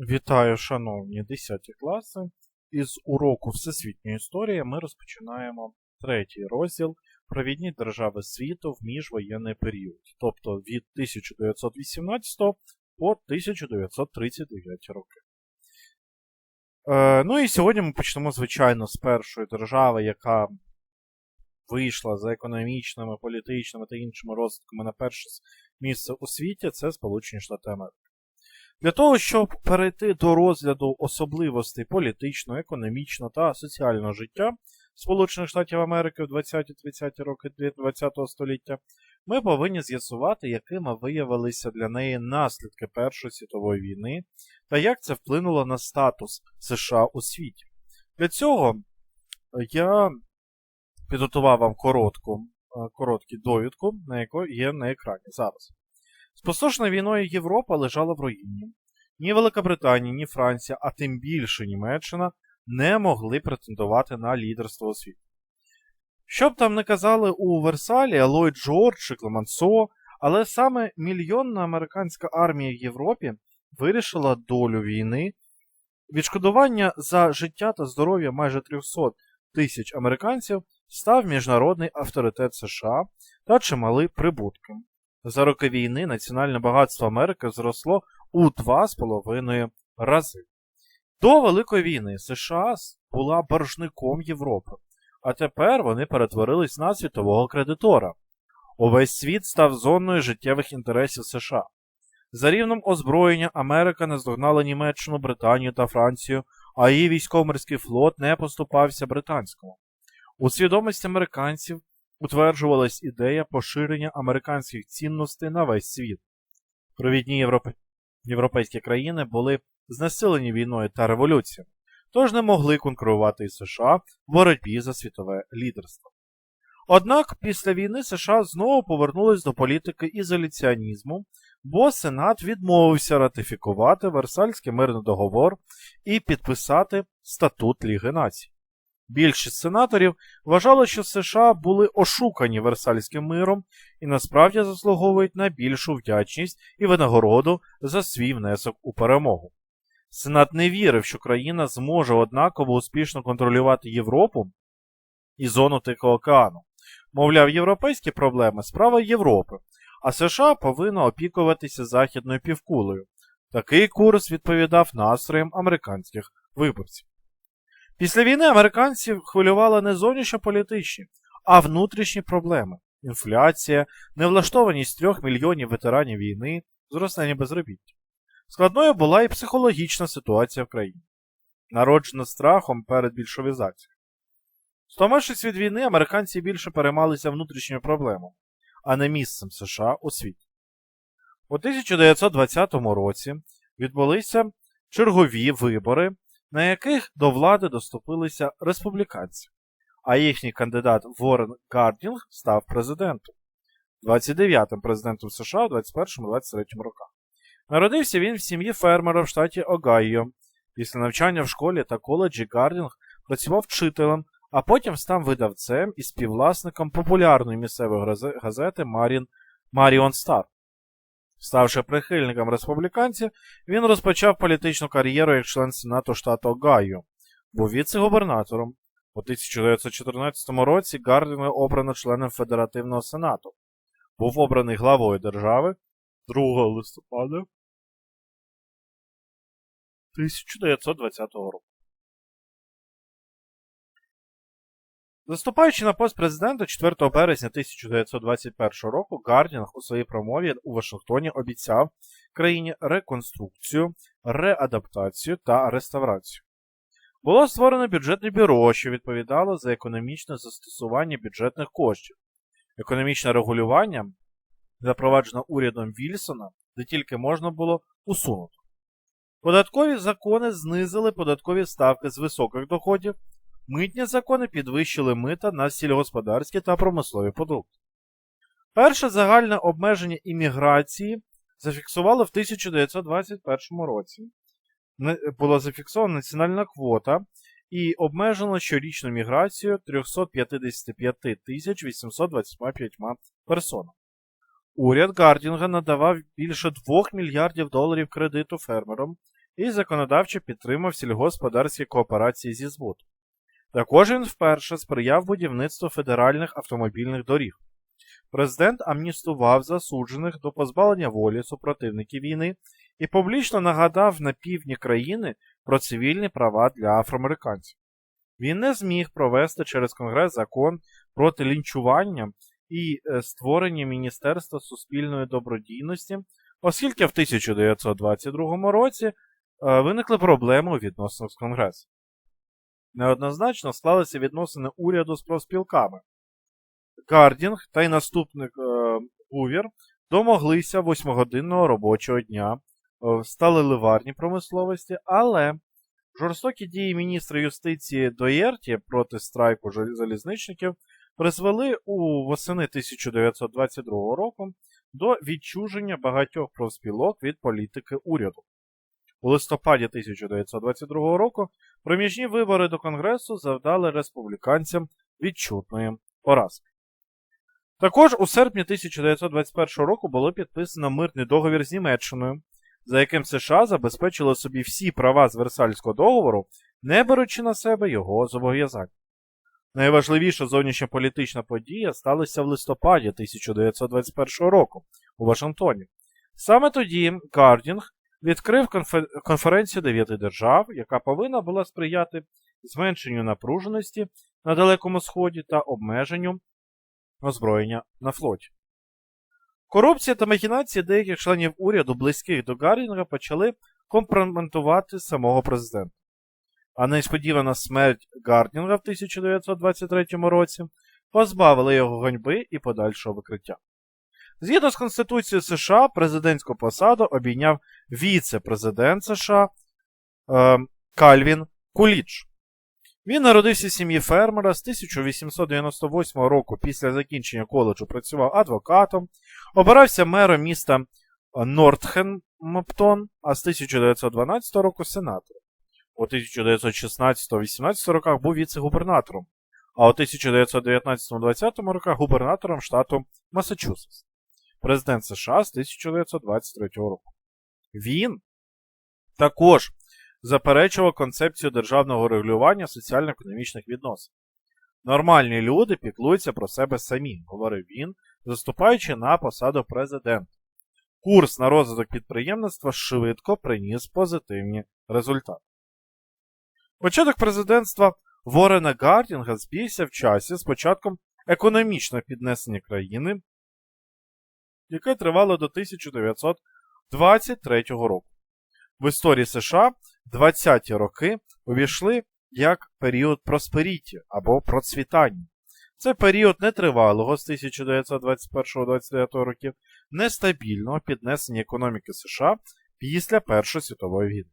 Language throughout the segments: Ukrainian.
Вітаю, шановні 10 класи. Із уроку Всесвітньої історії ми розпочинаємо третій розділ Провідні держави світу в міжвоєнний період, тобто від 1918 по 1939 роки. Е, ну і сьогодні ми почнемо, звичайно, з першої держави, яка вийшла за економічними, політичними та іншими розвитками на перше місце у світі, це Сполучені Штати Америки. Для того, щоб перейти до розгляду особливостей політичного, економічного та соціального життя Сполучених Штатів Америки в 20-30 роки ХХ століття, ми повинні з'ясувати, якими виявилися для неї наслідки Першої світової війни та як це вплинуло на статус США у світі. Для цього я підготував вам коротку, коротку довідку, на яку є на екрані зараз. Спустошена війною Європа лежала в руїні. Ні Велика Британія, ні Франція, а тим більше Німеччина не могли претендувати на лідерство у світі. Що б там не казали у Версалі, Ллойд Джордж чи Клемансо, але саме мільйонна американська армія в Європі вирішила долю війни, відшкодування за життя та здоров'я майже 300 тисяч американців став міжнародний авторитет США та чимали прибутки. За роки війни національне багатство Америки зросло у 2,5 рази. До Великої війни США була боржником Європи, а тепер вони перетворились на світового кредитора. Увесь світ став зоною життєвих інтересів США. За рівнем озброєння Америка наздогнала Німеччину, Британію та Францію, а її військово-морський флот не поступався британському. У свідомості американців утверджувалась ідея поширення американських цінностей на весь світ. Провідні європе... європейські країни були знесилені війною та революціями, тож не могли конкурувати із США в боротьбі за світове лідерство. Однак після війни США знову повернулись до політики ізоляціонізму, бо Сенат відмовився ратифікувати Версальський мирний договор і підписати статут Ліги націй. Більшість сенаторів вважали, що США були ошукані Версальським миром і насправді заслуговують на більшу вдячність і винагороду за свій внесок у перемогу. Сенат не вірив, що країна зможе однаково успішно контролювати Європу і зону Тихого океану. Мовляв, європейські проблеми справа Європи, а США повинно опікуватися західною півкулею. Такий курс відповідав настроям американських виборців. Після війни американців хвилювали не зовнішньополітичні, а внутрішні проблеми: інфляція, невлаштованість трьох мільйонів ветеранів війни, зростання безробіття. Складною була і психологічна ситуація в країні, народжена страхом перед більшовізацією. Стомившись від війни, американці більше переймалися внутрішньою проблемою, а не місцем США у світі. У 1920 році відбулися чергові вибори, на яких до влади доступилися республіканці, а їхній кандидат Ворен Гардінг став президентом, 29-м президентом США у 21-23 роках. Народився він в сім'ї фермера в штаті Огайо. Після навчання в школі та коледжі Гардінг працював вчителем, а потім став видавцем і співвласником популярної місцевої газети. Маріон Стар. Ставши прихильником республіканців, він розпочав політичну кар'єру як член Сенату штату Огайо, був віце-губернатором. У 1914 році Гардінга обрано членом Федеративного Сенату. Був обраний главою держави 2 листопада 1920 року. Заступаючи на пост президента 4 березня 1921 року, Гардінг у своїй промові у Вашингтоні обіцяв країні реконструкцію, реадаптацію та реставрацію. Було створено бюджетне бюро, що відповідало за економічне застосування бюджетних коштів. Економічне регулювання запроваджено урядом Вільсона, де тільки можна було усунути. Податкові закони знизили податкові ставки з високих доходів, митні закони підвищили мита на сільгосподарські та промислові продукти. Перше загальне обмеження імміграції зафіксували в 1921 році. Була зафіксована національна квота і обмежено щорічну міграцію 355 825 персонам. Уряд Гардінга надавав більше 2 мільярдів доларів кредиту фермерам, і законодавчо підтримав сільгосподарські кооперації зі збуту. Також він вперше сприяв будівництву федеральних автомобільних доріг. Президент амністував засуджених до позбавлення волі супротивників війни і публічно нагадав на півдні країни про цивільні права для афроамериканців. Він не зміг провести через Конгрес закон проти лінчування і е, створення Міністерства суспільної добродійності, оскільки в 1922 році е, виникли проблеми у відносинах з Конгресом. Неоднозначно склалися відносини уряду з профспілками. Гардінг та й наступник е, домоглися восьмигодинного робочого дня в сталеливарній промисловості, але жорстокі дії міністра юстиції Доєрті проти страйку залізничників призвели у восени 1922 року до відчуження багатьох профспілок від політики уряду. У листопаді 1922 року проміжні вибори до Конгресу завдали республіканцям відчутної поразки. Також у серпні 1921 року було підписано мирний договір з Німеччиною, за яким США забезпечило собі всі права з Версальського договору, не беручи на себе його зобов'язань. Найважливіша зовнішньополітична подія сталася в листопаді 1921 року у Вашингтоні. Саме тоді Гардінг відкрив конференцію дев'яти держав, яка повинна була сприяти зменшенню напруженості на Далекому Сході та обмеженню озброєння на флоті. Корупція та махінації деяких членів уряду, близьких до Гардінга, почали компрометувати самого президента. А несподівана смерть Гардінга в 1923 році позбавила його ганьби і подальшого викриття. Згідно з Конституцією США, президентську посаду обійняв віце-президент США е, Кальвін Куліч. Він народився в сім'ї фермера з 1898 року після закінчення коледжу працював адвокатом, обирався мером міста Нортхемптон, а з 1912 року сенатором. У 1916-18 роках був віце-губернатором, а у 1919-20 роках губернатором штату Масачусетс, президент США з 1923 року. Він також заперечував концепцію державного регулювання соціально-економічних відносин. Нормальні люди піклуються про себе самі, говорив він, заступаючи на посаду президента. Курс на розвиток підприємництва швидко приніс позитивні результати. Початок президентства Ворена Гардінга збігся в часі з початком економічного піднесення країни, яке тривало до 1923 року. В історії США 20-ті роки увійшли як період просперіті або процвітання. Це період нетривалого з 1921-29 років, нестабільного піднесення економіки США після Першої світової війни.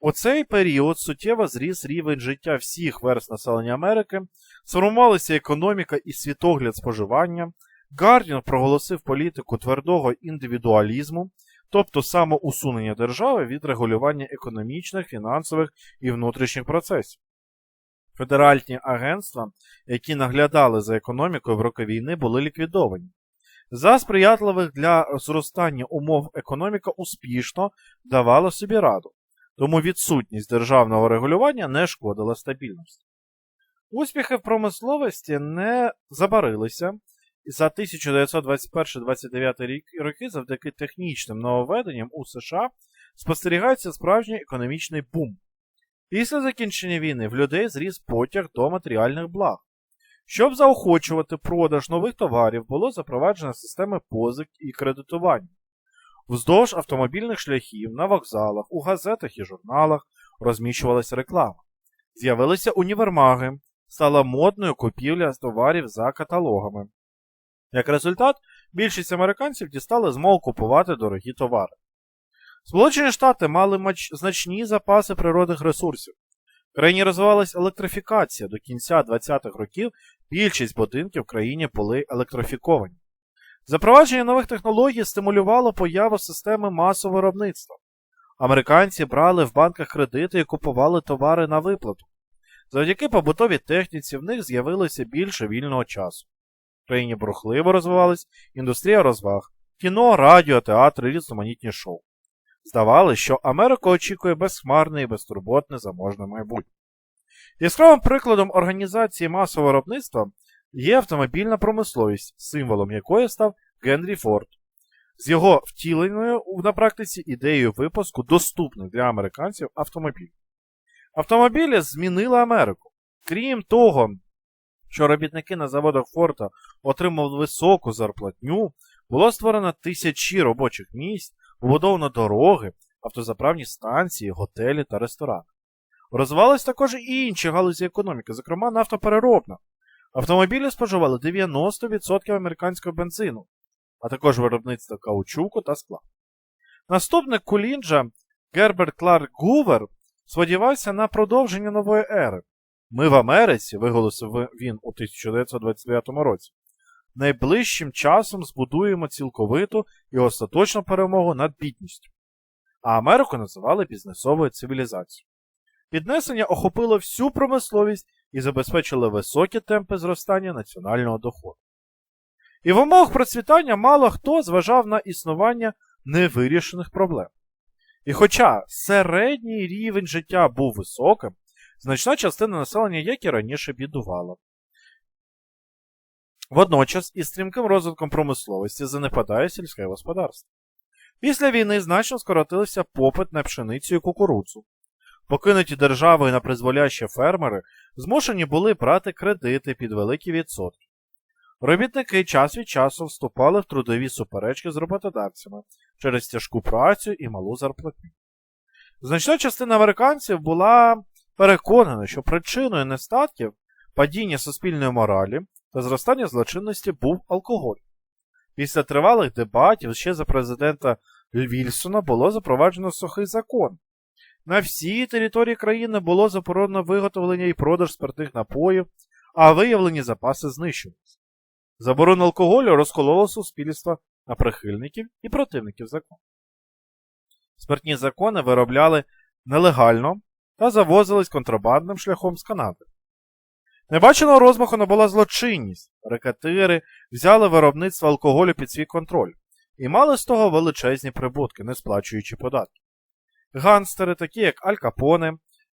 У цей період суттєво зріс рівень життя всіх верст населення Америки, сформувалася економіка і світогляд споживання. Гардін проголосив політику твердого індивідуалізму, тобто самоусунення держави від регулювання економічних, фінансових і внутрішніх процесів. Федеральні агентства, які наглядали за економікою в роки війни, були ліквідовані. За сприятливих для зростання умов економіка успішно давала собі раду, тому відсутність державного регулювання не шкодила стабільності. Успіхи в промисловості не забарилися, за 1921-29 роки завдяки технічним нововведенням у США спостерігається справжній економічний бум. Після закінчення війни в людей зріс потяг до матеріальних благ. Щоб заохочувати продаж нових товарів, було запроваджена система позик і кредитування. Вздовж автомобільних шляхів, на вокзалах, у газетах і журналах розміщувалася реклама. З'явилися універмаги, стала модною купівля товарів за каталогами. Як результат, більшість американців дістали змогу купувати дорогі товари. Сполучені Штати мали значні запаси природних ресурсів. В країні розвивалася електрифікація. До кінця 20-х років більшість будинків в країні були електрифіковані. Запровадження нових технологій стимулювало появу системи масового виробництва. Американці брали в банках кредити і купували товари на виплату. Завдяки побутовій техніці в них з'явилося більше вільного часу. Країні бурхливо розвивалась індустрія розваг, кіно, радіо, театр і різноманітні шоу. Здавалося, що Америка очікує безхмарне і безтурботне заможне майбутнє. Яскравим прикладом організації масового виробництва є автомобільна промисловість, символом якої став Генрі Форд, з його втіленою на практиці ідеєю випуску доступних для американців автомобілів. Автомобілі змінили Америку. Крім того, що робітники на заводах Форта отримали високу зарплатню, було створено тисячі робочих місць, побудовано дороги, автозаправні станції, готелі та ресторани. Розвивались також і інші галузі економіки, зокрема нафтопереробна. Автомобілі споживали 90% американського бензину, а також виробництво каучуку та скла. Наступник Кулінджа Герберт Кларк Гувер сподівався на продовження нової ери. Ми в Америці, виголосив він у 1929 році, найближчим часом збудуємо цілковиту і остаточну перемогу над бідністю. А Америку називали бізнесовою цивілізацією. Піднесення охопило всю промисловість і забезпечило високі темпи зростання національного доходу. І в умовах процвітання мало хто зважав на існування невирішених проблем. І хоча середній рівень життя був високим, значна частина населення, як і раніше, бідувала. Водночас із стрімким розвитком промисловості занепадає сільське господарство. Після війни значно скоротився попит на пшеницю і кукурудзу. Покинуті державою на призволяще фермери змушені були брати кредити під великі відсотки. Робітники час від часу вступали в трудові суперечки з роботодавцями через тяжку працю і малу зарплатню. Значна частина американців була переконана, що причиною нестатків падіння суспільної моралі та зростання злочинності був алкоголь. Після тривалих дебатів ще за президента Вільсона було запроваджено сухий закон. На всій території країни було заборонено виготовлення і продаж спиртних напоїв, а виявлені запаси знищувалися. Заборона алкоголю розколола суспільство на прихильників і противників закону. Спиртні закони виробляли нелегально та завозились контрабандним шляхом з Канади. Небаченого розмаху набула злочинність. Рекатири взяли виробництво алкоголю під свій контроль і мали з того величезні прибутки, не сплачуючи податки. Ганстери, такі як Аль Капоне,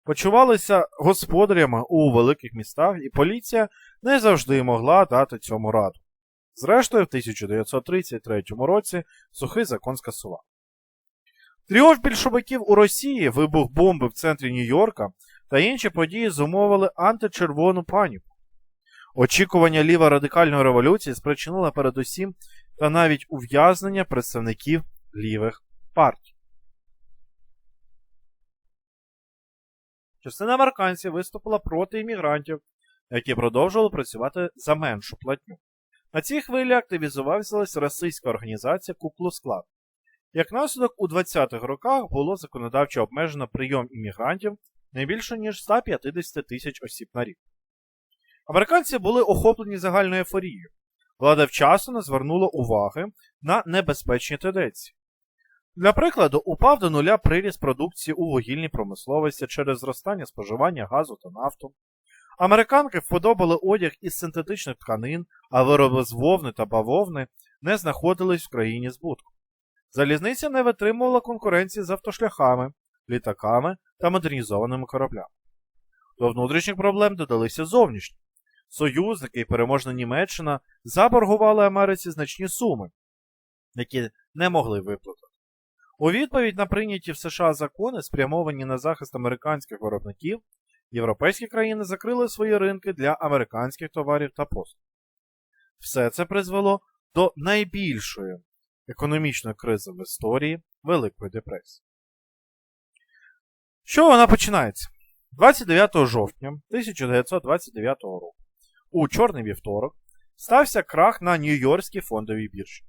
почувалися господарями у великих містах, і поліція не завжди могла дати цьому раду. Зрештою, в 1933 році сухий закон скасував. Тріумф більшовиків у Росії, вибух бомби в центрі Нью-Йорка та інші події зумовили античервону паніку. Очікування ліва радикальної революції спричинило передусім та навіть ув'язнення представників лівих партій. Частина американців виступила проти іммігрантів, які продовжували працювати за меншу платню. На цій хвилі активізувалася російська організація Куклус-Клан. Як наслідок, у 20-х роках було законодавчо обмежено прийом іммігрантів не більше ніж 150 тисяч осіб на рік. Американці були охоплені загальною ефорією. Влада вчасно звернула уваги на небезпечні тенденції. Для прикладу, упав до нуля приріст продукції у вугільній промисловості через зростання споживання газу та нафту. Американки вподобали одяг із синтетичних тканин, а вироби з вовни та бавовни не знаходились в країні збутку. Залізниця не витримувала конкуренції з автошляхами, літаками та модернізованими кораблями. До внутрішніх проблем додалися зовнішні. Союзники і переможна Німеччина заборгували Америці значні суми, які не могли виплатити. У відповідь на прийняті в США закони, спрямовані на захист американських виробників, європейські країни закрили свої ринки для американських товарів та послуг. Все це призвело до найбільшої економічної кризи в історії Великої депресії. Що вона починається? 29 жовтня 1929 року у чорний вівторок стався крах на Нью-Йоркській фондовій біржі.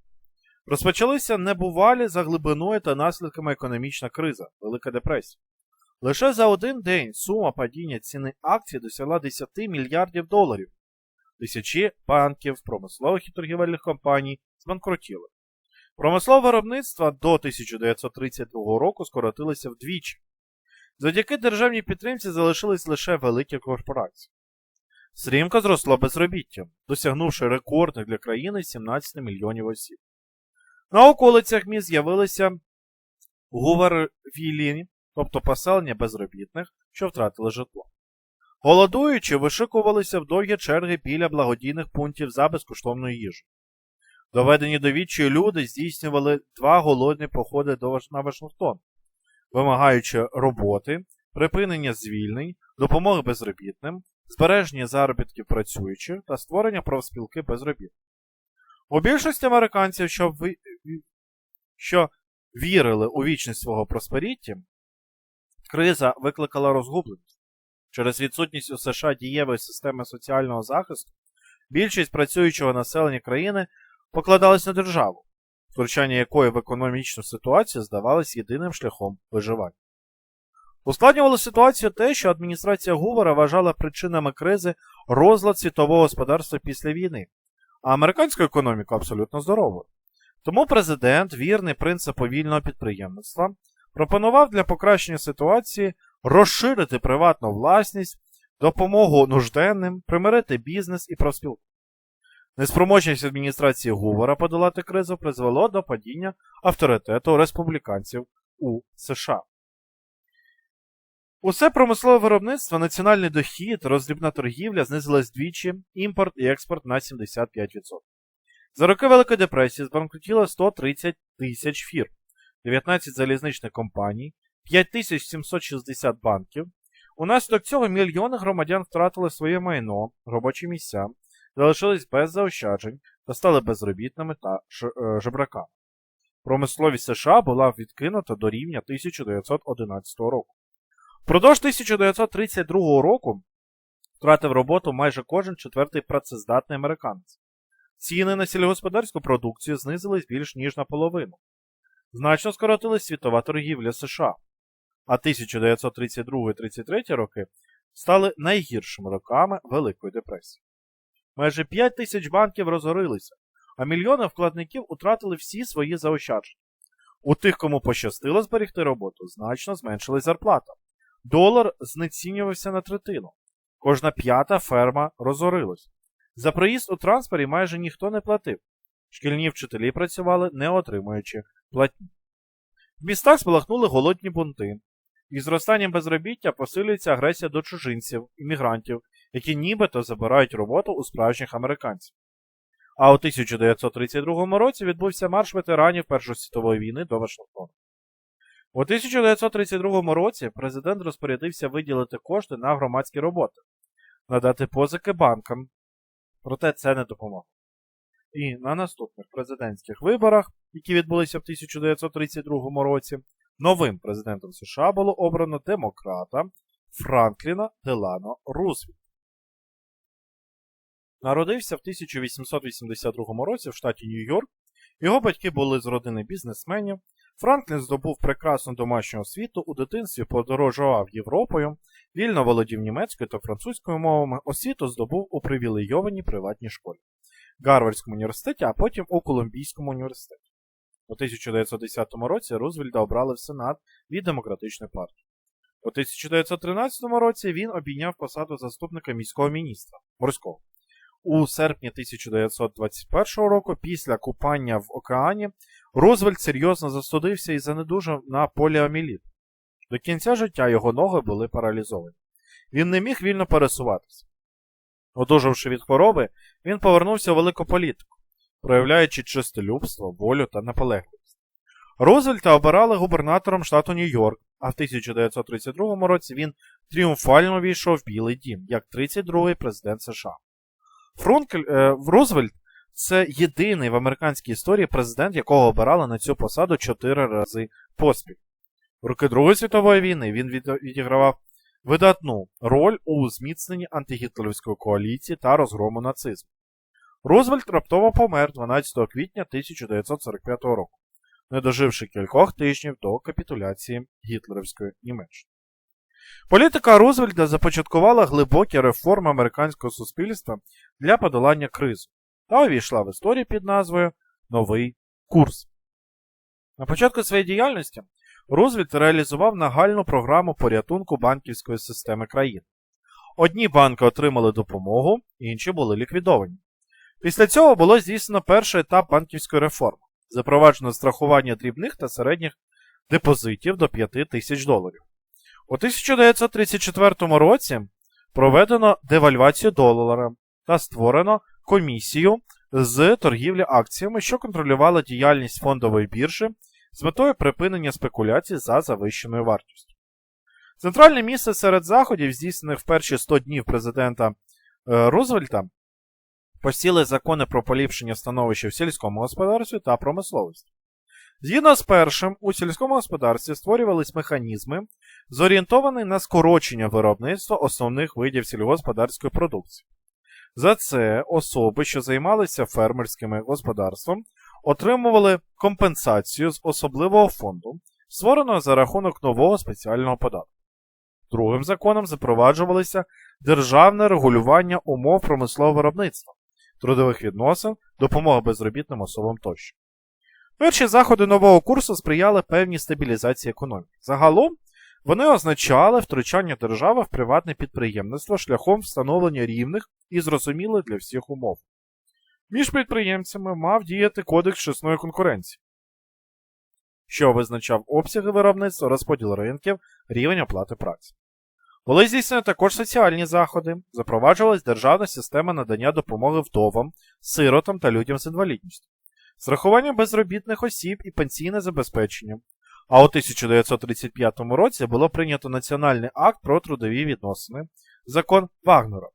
Розпочалися небувалі за глибиною та наслідками економічна криза, Велика депресія. Лише за один день сума падіння ціни акцій досягла 10 мільярдів доларів. Тисячі банків, промислових і торгівельних компаній збанкрутіли. Промислове виробництво до 1932 року скоротилося вдвічі. Завдяки державній підтримці залишились лише великі корпорації. Стрімко зросло безробіття, досягнувши рекордних для країни 17 мільйонів осіб. На околицях міст з'явилися гувервілі, тобто поселення безробітних, що втратили житло. Голодуючи, вишикувалися в довгі черги біля благодійних пунктів за безкоштовною їжею. Доведені до відчаю люди здійснювали два голодні походи на Вашингтон, вимагаючи роботи, припинення звільнень, допомоги безробітним, збереження заробітків працюючих та створення профспілки безробітних. У більшості американців, що, що вірили у вічність свого просперіття, криза викликала розгубленість. Через відсутність у США дієвої системи соціального захисту, більшість працюючого населення країни покладалась на державу, втручання якої в економічну ситуацію здавалось єдиним шляхом виживання. Ускладнювало ситуацію те, що адміністрація Гувера вважала причинами кризи розлад світового господарства після війни, а американську економіку абсолютно здоровою. Тому президент, вірний принципу вільного підприємництва, пропонував для покращення ситуації розширити приватну власність, допомогу нужденним, примирити бізнес і профспілку. Неспроможність адміністрації Гувера подолати кризу призвело до падіння авторитету республіканців у США. Усе промислове виробництво, національний дохід, роздрібна торгівля знизилась двічі, імпорт і експорт на 75%. За роки Великої депресії збанкрутіло 130 тисяч фірм, 19 залізничних компаній, 5760 банків. Унаслідок цього мільйони громадян втратили своє майно, робочі місця, залишились без заощаджень та стали безробітними та е, жебраками. Промисловість США була відкинута до рівня 1911 року. Впродовж 1932 року втратив роботу майже кожен четвертий працездатний американець. Ціни на сільгосподарську продукцію знизились більш ніж наполовину. Значно скоротилась світова торгівля США, а 1932-33 роки стали найгіршими роками Великої депресії. Майже 5 тисяч банків розгорилися, а мільйони вкладників утратили всі свої заощадження. У тих, кому пощастило зберегти роботу, значно зменшилась зарплата. Долар знецінювався на третину. Кожна п'ята ферма розорилась. За проїзд у транспорті майже ніхто не платив. Шкільні вчителі працювали, не отримуючи платні. В містах спалахнули голодні бунти. І зростанням безробіття посилюється агресія до чужинців, іммігрантів, які нібито забирають роботу у справжніх американців. А у 1932 році відбувся марш ветеранів Першої світової війни до Вашингтона. У 1932 році президент розпорядився виділити кошти на громадські роботи, надати позики банкам, проте це не допомогло. І на наступних президентських виборах, які відбулися в 1932 році, новим президентом США було обрано демократа Франкліна Делано Рузвельта. Народився в 1882 році в штаті Нью-Йорк. Його батьки були з родини бізнесменів. Франклін здобув прекрасну домашню освіту, у дитинстві подорожував Європою, вільно володів німецькою та французькою мовами, освіту здобув у привілейованій приватній школі, Гарвардському університеті, а потім у Колумбійському університеті. У 1910 році Рузвельда обрали в Сенат від демократичної партії. У 1913 році він обійняв посаду заступника міського міністра морського. У серпні 1921 року, після купання в океані, Рузвельт серйозно застудився і занедужав на поліоміліт. До кінця життя його ноги були паралізовані. Він не міг вільно пересуватися. Одужавши від хвороби, він повернувся у велику політику, проявляючи чистолюбство, волю та наполегливість. Рузвельта обирали губернатором штату Нью-Йорк, а в 1932 році він тріумфально війшов в Білий Дім як 32-й президент США. Фрункель, е, Рузвельт це єдиний в американській історії президент, якого обирали на цю посаду чотири рази поспіль. В роки Другої світової війни він відігравав видатну роль у зміцненні антигітлерівської коаліції та розгрому нацизму. Рузвельт раптово помер 12 квітня 1945 року, не доживши кількох тижнів до капітуляції гітлерівської Німеччини. Політика Рузвельта започаткувала глибокі реформи американського суспільства для подолання кризи та увійшла в історію під назвою Новий курс. На початку своєї діяльності Рузвельт реалізував нагальну програму порятунку банківської системи країни. Одні банки отримали допомогу, інші були ліквідовані. Після цього було здійснено перший етап банківської реформи, запроваджено страхування дрібних та середніх депозитів до 5 тисяч доларів. У 1934 році проведено девальвацію долара та створено комісію з торгівлі акціями, що контролювала діяльність фондової біржі з метою припинення спекуляцій за завищеною вартістю. Центральне місце серед заходів, здійснених в перші 100 днів президента е, Рузвельта, посіли закони про поліпшення становища в сільському господарстві та промисловості. Згідно з першим, у сільському господарстві створювались механізми, зорієнтовані на скорочення виробництва основних видів сільськогосподарської продукції. За це особи, що займалися фермерським господарством, отримували компенсацію з особливого фонду, створеного за рахунок нового спеціального податку. Другим законом запроваджувалося державне регулювання умов промислового виробництва, трудових відносин, допомога безробітним особам тощо. Перші заходи нового курсу сприяли певній стабілізації економіки. Загалом вони означали втручання держави в приватне підприємництво шляхом встановлення рівних і зрозумілих для всіх умов. Між підприємцями мав діяти кодекс чесної конкуренції, що визначав обсяги виробництва, розподіл ринків, рівень оплати праці. Були здійснені також соціальні заходи, запроваджувалась державна система надання допомоги вдовам, сиротам та людям з інвалідністю, страхування безробітних осіб і пенсійне забезпечення. А у 1935 році було прийнято Національний акт про трудові відносини, закон Вагнера.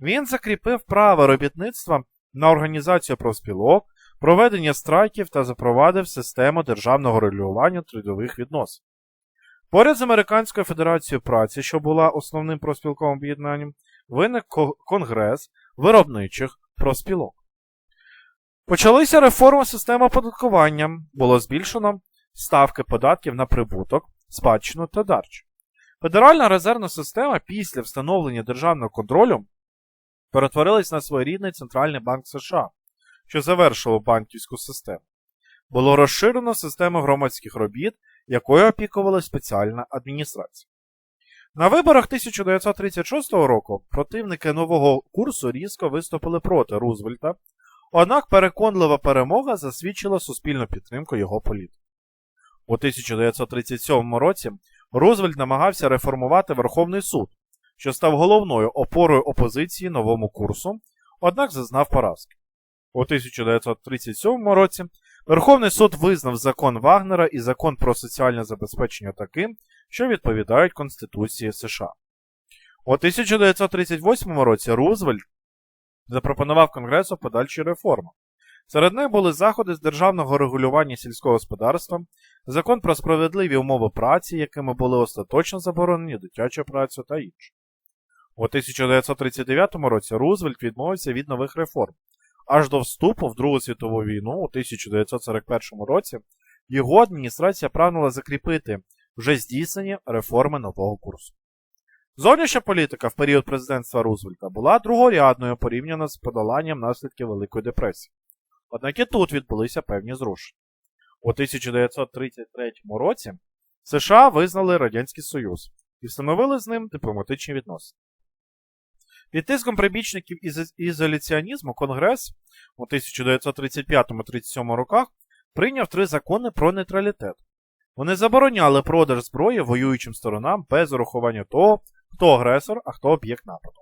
Він закріпив право робітництва на організацію профспілок, проведення страйків та запровадив систему державного регулювання трудових відносин. Поряд з Американською Федерацією праці, що була основним профспілковим об'єднанням, виник Конгрес виробничих профспілок. Почалися реформи системи оподаткування, було збільшено ставки податків на прибуток, спадщину та дарчу. Федеральна резервна система після встановлення державного контролю перетворилась на своєрідний Центральний банк США, що завершило банківську систему. Було розширено систему громадських робіт, якою опікувалася спеціальна адміністрація. На виборах 1936 року противники нового курсу різко виступили проти Рузвельта, однак переконлива перемога засвідчила суспільну підтримку його політики. У 1937 році Рузвельт намагався реформувати Верховний суд, що став головною опорою опозиції новому курсу, однак зазнав поразки. У 1937 році Верховний суд визнав закон Вагнера і закон про соціальне забезпечення таким, що відповідають Конституції США. У 1938 році Рузвельт запропонував Конгресу подальші реформи. Серед них були заходи з державного регулювання сільського господарства, закон про справедливі умови праці, якими були остаточно заборонені дитяча праця та інше. У 1939 році Рузвельт відмовився від нових реформ. Аж до вступу в Другу світову війну у 1941 році його адміністрація прагнула закріпити вже здійснені реформи нового курсу. Зовнішня політика в період президентства Рузвельта була другорядною порівняно з подоланням наслідків Великої депресії. Однак і тут відбулися певні зрушення. У 1933 році США визнали Радянський Союз і встановили з ним дипломатичні відносини. Під тиском прибічників із ізоляціонізму Конгрес у 1935-37 роках прийняв три закони про нейтралітет. Вони забороняли продаж зброї воюючим сторонам без урахування того, хто агресор, а хто об'єкт нападу.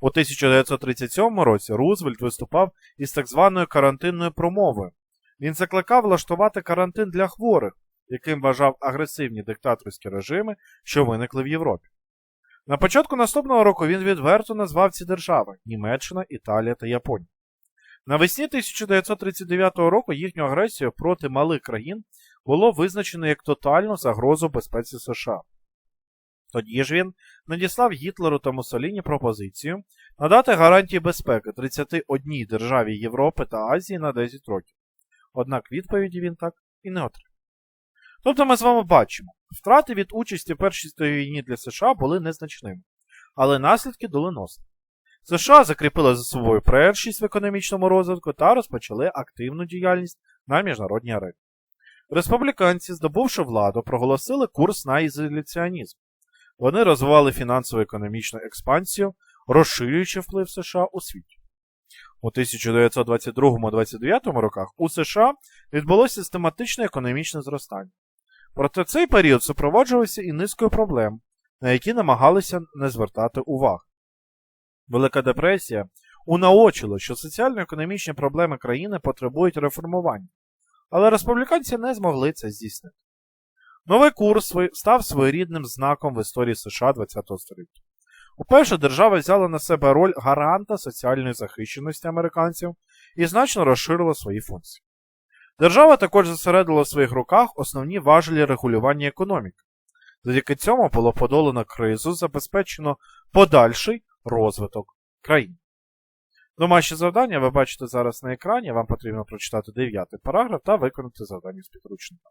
У 1937 році Рузвельт виступав із так званою карантинною промовою. Він закликав влаштувати карантин для хворих, яким вважав агресивні диктаторські режими, що виникли в Європі. На початку наступного року він відверто назвав ці держави Німеччина, Італія та Японія. Навесні 1939 року їхню агресію проти малих країн було визначено як тотальну загрозу безпеці США. Тоді ж він надіслав Гітлеру та Муссоліні пропозицію надати гарантії безпеки 31 державі Європи та Азії на 10 років. Однак відповіді він так і не отримав. Тобто ми з вами бачимо, втрати від участі в Першій війні для США були незначними, але наслідки доленосні. США закріпили за собою першість в економічному розвитку та розпочали активну діяльність на міжнародній арені. Республіканці, здобувши владу, проголосили курс на ізоляціонізм. Вони розвивали фінансово економічну експансію, розширюючи вплив США у світі. У 1922-29 роках у США відбулося систематичне економічне зростання. Проте цей період супроводжувався і низкою проблем, на які намагалися не звертати уваги. Велика депресія унаочила, що соціально-економічні проблеми країни потребують реформування, але республіканці не змогли це здійснити. Новий курс став своєрідним знаком в історії США ХХ століття. Уперше держава взяла на себе роль гаранта соціальної захищеності американців і значно розширила свої функції. Держава також зосередила в своїх руках основні важелі регулювання економіки. Завдяки цьому було подолано кризу, забезпечено подальший розвиток країни. Домашнє завдання ви бачите зараз на екрані. Вам потрібно прочитати 9 параграф та виконати завдання з підручника.